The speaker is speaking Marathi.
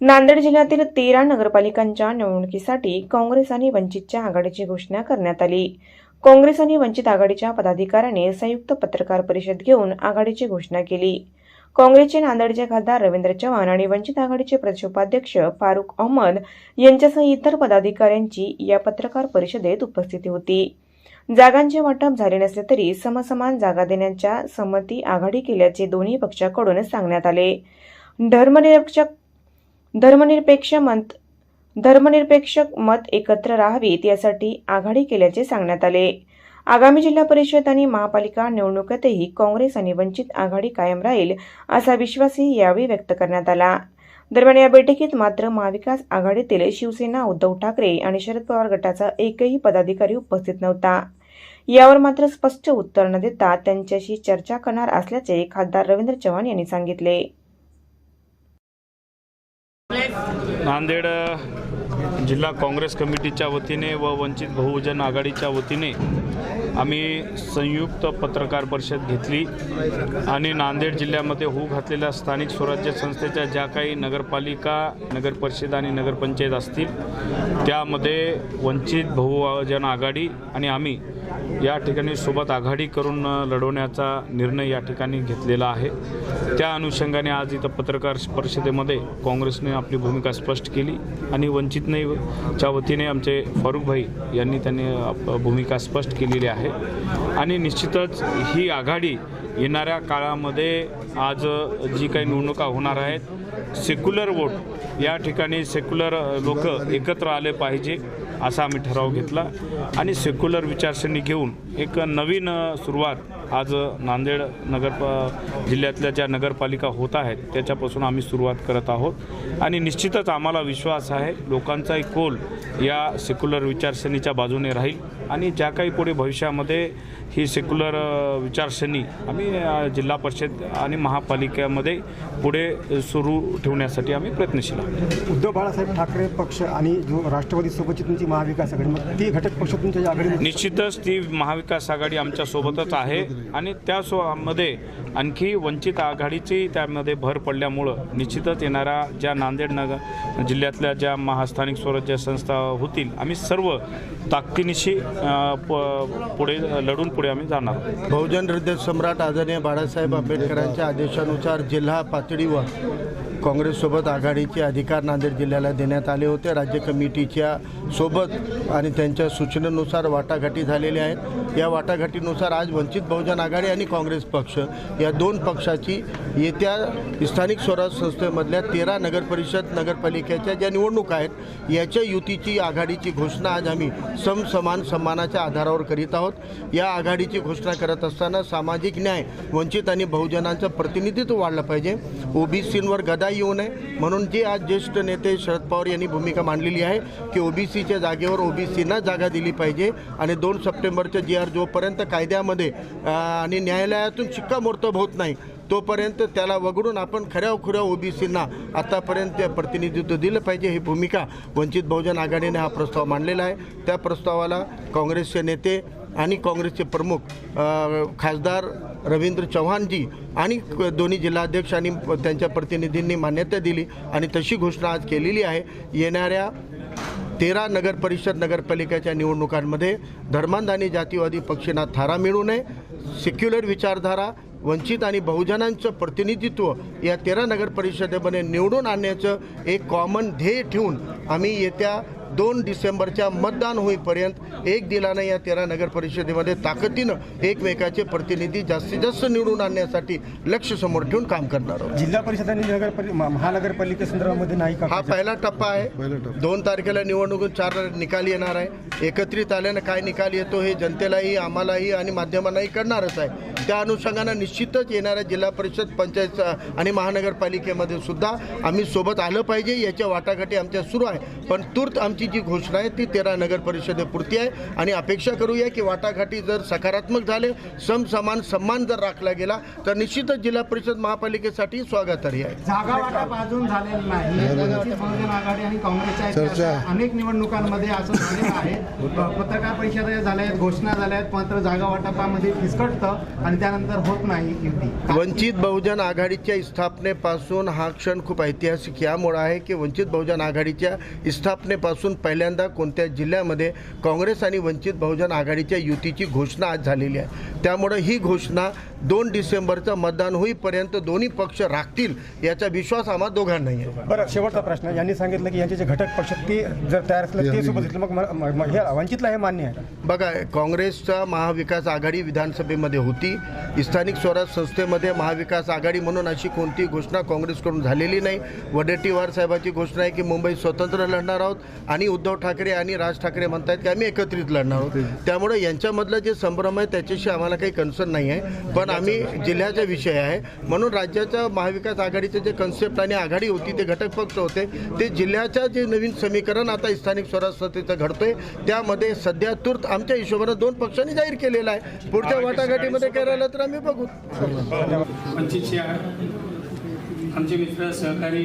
नांदेड जिल्ह्यातील तेरा नगरपालिकांच्या निवडणुकीसाठी काँग्रेस आणि वंचितच्या आघाडीची घोषणा करण्यात आली. काँग्रेस आणि वंचित आघाडीच्या पदाधिकाऱ्यांनी संयुक्त पत्रकार परिषद घेऊन आघाडीची घोषणा केली. काँग्रेसचे नांदेडचे खासदार रवींद्र चव्हाण आणि वंचित आघाडीचे प्रदेश उपाध्यक्ष फारुख अहमद यांच्यासह इतर पदाधिकाऱ्यांची या पत्रकार परिषदेत उपस्थिती होती. जागांचे वाटप झाले नसले तरी समसमान जागा देण्याच्या संमती आघाडी केल्याचे दोन्ही पक्षाकडून सांगण्यात आले. धर्मनिरक्षक धर्मनिरपेक्ष मत धर्मनिरपेक्ष मत एकत्र राहावीत यासाठी आघाडी केल्याचे सांगण्यात आले. आगामी जिल्हा परिषद आणि महापालिका निवडणुकीतही काँग्रेस आणि वंचित आघाडी कायम राहील असा विश्वासही यावेळी व्यक्त करण्यात आला. दरम्यान या बैठकीत मात्र महाविकास आघाडीतील शिवसेना उद्धव ठाकरे आणि शरद पवार गटाचा एकही पदाधिकारी उपस्थित नव्हता. यावर मात्र स्पष्ट उत्तर न देता त्यांच्याशी चर्चा करणार असल्याचे खासदार रवींद्र चव्हाण यांनी सांगितले. नांदेड जिल्हा काँग्रेस कमिटीच्या वतीने व वंचित बहुजन आघाडीच्या वतीने आम्ही संयुक्त पत्रकार परिषद घेतली आणि नांदेड जिल्ह्यामध्ये होऊ घातलेल्या स्थानिक स्वराज्य संस्थेच्या ज्या काही नगरपालिका नगरपरिषद आणि नगरपंचायत असतील त्यामध्ये वंचित बहुजन आघाडी आणि आम्ही या ठिकाणी सोबत आघाडी करून लढवण्याचा निर्णय या ठिकाणी घेतलेला आहे. त्या अनुषंगाने आज इथं पत्रकार परिषदेमध्ये काँग्रेसने आपली भूमिका स्पष्ट केली आणि वंचितने च्या वतीने आमचे फारुख भाई यांनी त्यांनी आप- भूमिका स्पष्ट केलेली आहे. आणि निश्चितच ही आघाडी येणाऱ्या काळामध्ये आज जी काही निवडणुका होणार आहेत सेक्युलर वोट या ठिकाणी सेक्युलर लोक एकत्र आले पाहिजे. असा आम्ही ठराव घेतला. आणि सेक्युलर विचारसरणी घेऊन एक नवीन सुरुवात आज नांदेड नगर प- जिल्ह्यातल्या ज्या नगरपालिका होत आहेत त्याच्यापासून आम्ही सुरुवात करत आहोत. आणि निश्चितच आम्हाला विश्वास आहे लोकांचा एक कोल या सेक्युलर विचारसरणीच्या बाजूने राहील. आणि ज्या काही पुढे भविष्यामध्ये ही सेक्युलर विचारसरणी आम्ही जिल्हा परिषद आणि महापालिकेमध्ये पुढे सुरू ठेवण्यासाठी आम्ही प्रयत्नशील आहोत. उद्धव बाळासाहेब ठाकरे पक्ष आणि जो राष्ट्रवादी सोबतची तुमची महाविकास आघाडी मग ती घटक पक्ष तुमच्या आघाडीमध्ये निश्चितच ती महाविकास आघाडी आमच्या सोबतच आहे. आणि त्या स्वमध्ये मध्ये आणखी वंचित आघाडीची त्यामध्ये भर पडल्यामुळं निश्चितच येणारा ज्या नांदेड नगर जिल्ह्यातल्या ज्या महास्थानिक स्वराज्य संस्था होतील आम्ही सर्व ताकदीनिशी प- पुढे लढून पुढे आम्ही जाणार बहुजन हृदय सम्राट आदरणीय बाळासाहेब आंबेडकरांच्या आदेशानुसार जिल्हा पातळीवर काँग्रेससोबत आघाडीचे अधिकार नांदेड जिल्ह्याला देण्यात आले होते. राज्य कमिटीच्या सोबत आणि त्यांच्या सूचनेनुसार वाटाघाटी झालेल्या आहेत. या वाटाघाटीनुसार आज वंचित बहुजन आघाडी आणि काँग्रेस पक्ष या दोन पक्षाची येत्या स्थानिक स्वराज संस्थेमधल्या तेरा नगरपरिषद नगरपालिकेच्या ज्या निवडणुका आहेत याच्या युतीची आघाडीची घोषणा आज आम्ही समसमान सन्मानाच्या आधारावर करीत आहोत. या आघाडीची घोषणा करत असताना सामाजिक न्याय वंचित आणि बहुजनांचं प्रतिनिधित्व वाढलं पाहिजे. ओबीसींवर गदा येऊ नये. म्हणून जे आज ज्येष्ठ नेते शरद पवार यांनी भूमिका मांडलेली आहे की ओबीसीच्या जागेवर ओबीसींना जागा दिली पाहिजे आणि दोन सप्टेंबरच्या जी आर जोपर्यंत कायद्यामध्ये आणि न्यायालयातून शिक्कामोर्तब होत नाही तोपर्यंत त्याला वगळून आपण खऱ्या खुऱ्या ओबीसींना आतापर्यंत प्रतिनिधित्व दिलं पाहिजे ही भूमिका वंचित बहुजन आघाडीने हा प्रस्ताव मांडलेला आहे. त्या प्रस्तावाला काँग्रेसचे नेते आणि काँग्रेसचे प्रमुख खासदार रवींद्र चव्हाणजी आणि क- दोन्ही जिल्हाध्यक्ष आणि प- त्यांच्या प्रतिनिधींनी मान्यता दिली आणि तशी घोषणा आज केलेली आहे. येणाऱ्या तेरा नगर परिषद नगरपालिकेच्या निवडणुकांमध्ये धर्मांध आणि जातीवादी पक्षांना थारा मिळू नये सेक्युलर विचारधारा वंचित आणि बहुजनांचं प्रतिनिधित्व या तेरा नगर परिषदेमध्ये निवडून आणण्याचं एक कॉमन ध्येय ठेवून आम्ही येत्या दोन डिसेंबरच्या मतदान होईपर्यंत एक दिलानं या तेरा नगर परिषदेमध्ये ताकदीनं एकमेकाचे प्रतिनिधी जास्तीत जास्त निवडून आणण्यासाठी लक्ष समोर ठेवून काम करणार आहोत. जिल्हा परिषद आणि नगर महानगरपालिका संदर्भामध्ये नाही का? हा पहिला टप्पा आहे. दोन तारखेला निवडणुकीत चार निकाल येणार आहे. एकत्रित आल्यानं काय निकाल येतो हे जनतेलाही आम्हालाही आणि माध्यमांनाही कळणारच आहे. त्या अनुषंगानं निश्चितच येणाऱ्या जिल्हा परिषद पंचायत आणि महानगरपालिकेमध्ये सुद्धा आम्ही सोबत आलं पाहिजे याच्या वाटाघाटी आमच्या सुरू आहे. पण तूर्त आमची जी घोषणा आहे ती तेरा नगर परिषदेपुरती आहे. आणि अपेक्षा करूया की वाटाघाटी जर सकारात्मक झाले समसमान सन्मान जर राखला गेला तर निश्चितच जिल्हा परिषद महापालिकेसाठी स्वागतार्ह आहे. जागा वाटप अजून झालेलं नाही. वंचित बहुजन आघाडी आणि काँग्रेसच्या इतिहासात अनेक निवडणुकांमध्ये असं झालेलं आहे. पत्रकार परिषदा झाल्या आहेत घोषणा झाल्या आहेत मात्र जागा वाटपामध्ये फिसकटतं आणि त्यानंतर होत नाही युती वंचित बहुजन आघाडीच्या स्थापनेपासून हा क्षण खूप ऐतिहासिक यामुळे आहे की वंचित बहुजन आघाडीच्या स्थापनेपासून पहिल्यांदा कोणत्या जिल्ह्यामध्ये काँग्रेस आणि वंचित बहुजन आघाडीच्या युतीची घोषणा आज झालेली आहे. त्यामुळं ही घोषणा दोन डिसेंबरचं मतदान होईपर्यंत दोन्ही पक्ष राखतील याचा विश्वास आम्हा दोघांनाही आहे. बरं शेवटचा प्रश्न. यांनी सांगितलं की यांचे जे घटक पक्ष ते जर तयार असले ते सोबत मग हे वंचितला हे मान्य आहे. बघा काँग्रेसचा महाविकास आघाडी विधानसभेमध्ये होती. स्थानिक स्वराज संस्थेमध्ये महाविकास आघाडी म्हणून अशी कोणती घोषणा काँग्रेसकडून झालेली नाही. वडेट्टीवार साहेबाची घोषणा आहे की मुंबई स्वतंत्र लढणार आहोत आणि उद्धव ठाकरे आणि राज ठाकरे म्हणतायत की आम्ही एकत्रित लढणार आहोत. त्यामुळे यांच्यामधलं जे संभ्रम आहे त्याच्याशी आम्हाला काही कन्सर्न नाही आहे. पण आम्ही जिल्ह्याचा विषय आहे. म्हणून राज्याच्या महाविकास आघाडीचे जे कन्सेप्ट आणि आघाडी होती ते घटक पक्ष होते. ते जिल्ह्याचं जे नवीन समीकरण आता स्थानिक स्वराज संस्थेचं घडतंय. त्यामध्ये सध्या तूर्त आमच्या हिशोबानं दोन पक्षांनी जाहीर केलेला आहे. पुढच्या वाटाघाटीमध्ये काय आलं तर आम्ही बघू. पंचवीसशे आमचे मित्र सहकारी